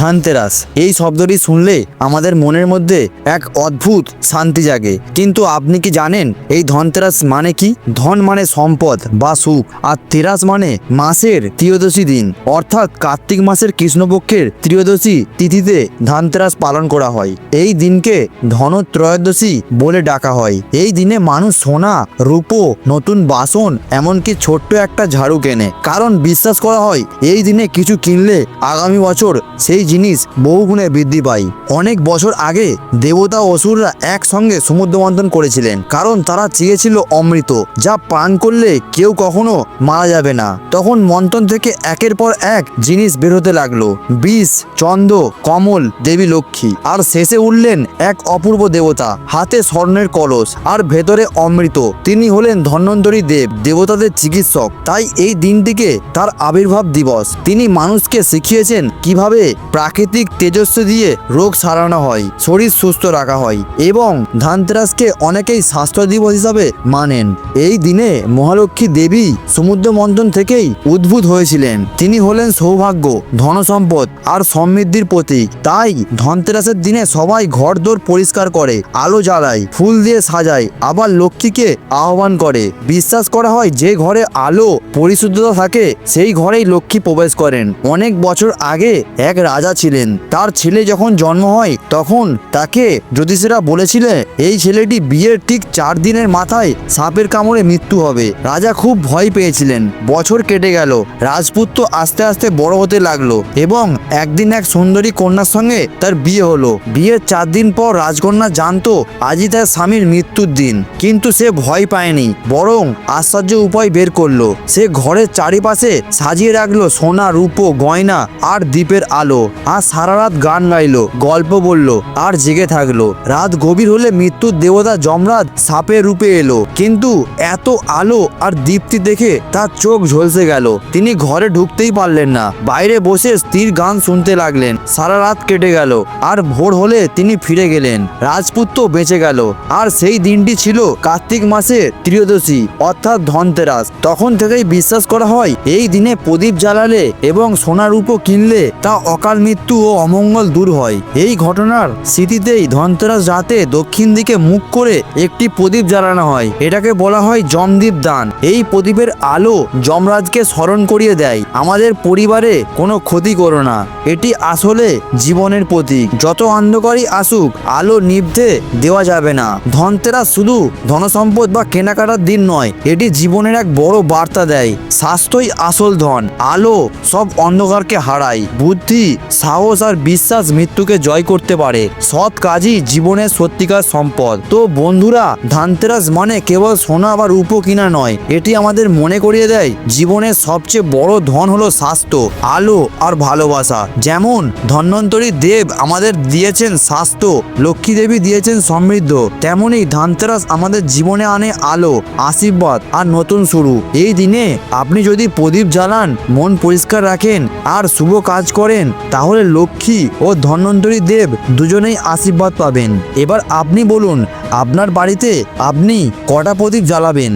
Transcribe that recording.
ধানতেরাস এই শব্দটি শুনলে আমাদের মনের মধ্যে এক অদ্ভুত শান্তি জাগে। কিন্তু আপনি কি জানেন, এই ধনতেরাস মানে কি? ধন মানে সম্পদ বা সুখ, আর তেরাস মানে মাসের ত্রিয়োদশী দিন। অর্থাৎ কার্তিক মাসের কৃষ্ণপক্ষের ত্রিয়োদশী তিথিতে ধানতেরাস পালন করা হয়। এই দিনকে ধনত্রয়োদশী বলে ডাকা হয়। এই দিনে মানুষ সোনা, রূপো, নতুন বাসন, এমনকি ছোট্ট একটা ঝাড়ু কেনে। কারণ বিশ্বাস করা হয়, এই দিনে কিছু কিনলে আগামী বছর সেই জিনিস বহুগুণে বৃদ্ধি পায়। অনেক বছর আগে দেবতা অসুররা একসঙ্গে সমুদ্র মন্থন করেছিলেন, কারণ তারা চেয়েছিল অমৃত, যা পান করলে কেউ কখনো মারা যাবে না। তখন মন্থন থেকে একের পর এক জিনিস বেরোতে লাগল, বিষ, চন্দ্র, কমল, দেবী লক্ষ্মী। আর শেষে উঠলেন এক অপূর্ব দেবতা, হাতে স্বর্ণের কলস, আর ভেতরে অমৃত। তিনি হলেন ধন্বন্তরী দেব, দেবতাদের চিকিৎসক। তাই এই দিনটিকে তার আবির্ভাব দিবস। তিনি মানুষকে শিখিয়েছেন কীভাবে প্রাকৃতিক তেজস্ব দিয়ে রোগ সারানো হয়, শরীর সুস্থ রাখা হয় এবং ধানতেরাসকে অনেকেই স্বাস্থ্য দিবস হিসাবে মানেন। এই দিনে মহালক্ষ্মী দেবী সমুদ্র মন্থন থেকেই উদ্ভূত হয়েছিলেন। তিনি হলেন সৌভাগ্য, ধনসম্পদ আর সমৃদ্ধির প্রতীক। তাই ধনতেরাসের দিনে সবাই ঘরদোর পরিষ্কার করে, আলো জ্বালায়, ফুল দিয়ে সাজায়, আবার লক্ষ্মীকে আহ্বান করে। বিশ্বাস করা হয় যে ঘরে আলো, পরিশুদ্ধতা থাকে, সেই ঘরেই লক্ষ্মী প্রবেশ করেন। অনেক বছর আগে এক রাজা ছিলেন। তার ছেলে যখন জন্ম হয়, তখন তাকে জ্যোতিষীরা বলেছিলেন এই ছেলেটি বিয়ের ঠিক চার দিনের মাথায় সাপের কামড়ে মৃত্যু হবে। রাজা খুব ভয় পেয়েছিলেন। বছর কেটে গেল, রাজপুত্র আস্তে আস্তে বড় হতে লাগল এবং একদিন এক সুন্দরী কন্যার সঙ্গে তার বিয়ে হলো। বিয়ের চার দিন পর রাজকন্যা জানতো, আজই তার স্বামীর মৃত্যুর দিন। কিন্তু সে ভয় পায়নি, বরং আশ্চর্য উপায় বের করল। সে ঘরের চারিপাশে সাজিয়ে রাখল সোনা, রূপো, গয়না আর দ্বীপের আলো। আর সারা রাত গান গাইলো, গল্প বলল আর জেগে থাকল। রাত গভীর হলে মৃত্যুর দেবতা যমরাজ সাপের রূপে এলো। কিন্তু এত আলো আর দীপ্তি দেখে তার চোখ ঝলসে গেল। তিনি ঘরে ঢুকতেই পারলেন না। বাইরে বসে স্থির গান শুনতে লাগলেন। সারা রাত কেটে গেল আর ভোর হলে তিনি ফিরে গেলেন। রাজপুত্র বেঁচে গেল। আর সেই দিনটি ছিল কার্তিক মাসের ত্রিয়োদশী, অর্থাৎ ধনতেরাস। তখন থেকেই বিশ্বাস করা হয়, এই দিনে প্রদীপ জ্বালালে এবং সোনা রূপো কিনলে তা অকাল মৃত্যু ও অমঙ্গল দূর হয়। এই ঘটনার স্মৃতিতেই ধনতেরাস রাতে দক্ষিণ দিকে মুখ করে একটি প্রদীপ জ্বালানো হয়। এটাকে বলা হয় জমদীপ দান। এই প্রদীপের আলো যমরাজকে স্মরণ করিয়ে দেয়। আমাদের পরিবারে কোনো ক্ষতি করো না। এটি আসলে জীবনের প্রতীক। যত অন্ধকারই আসুক, আলো নিভতে দেওয়া যাবে না। ধনতেরাস শুধু ধনসম্পদ বা কেনাকাটার দিন নয়, এটি জীবনের এক বড় বার্তা দেয়। স্বাস্থ্যই আসল ধন। আলো সব অন্ধকারকে হারায়। বুদ্ধি সাহস আর বিশ্বাস মৃত্যুকে জয় করতে পারে। সৎ কাজই জীবনের সত্যিকার সম্পদ। তো বন্ধুরা, ধানতেরাস মানে কেবল সোনা বা রূপো কিনা নয়। এটি আমাদের মনে করিয়ে দেয়, জীবনের সবচেয়ে বড় ধন হলো স্বাস্থ্য, আলো আর ভালোবাসা। যেমন ধন্বন্তরী দেব আমাদের দিয়েছেন স্বাস্থ্য, লক্ষ্মী দেবী দিয়েছেন সমৃদ্ধ। তেমনই ধানতেরাস আমাদের জীবনে আনে আলো, আশীর্বাদ আর নতুন শুরু। এই দিনে আপনি যদি প্রদীপ জ্বালান, মন পরিষ্কার রাখেন আর শুভ কাজ করেন তাহলে লক্ষ্মী ও ধন্বন্তরী দেব দুজনেই আশীর্বাদ পাবেন। এবার আপনি বলুন, আপনার বাড়িতে আপনি কটা প্রদীপ জ্বালাবেন?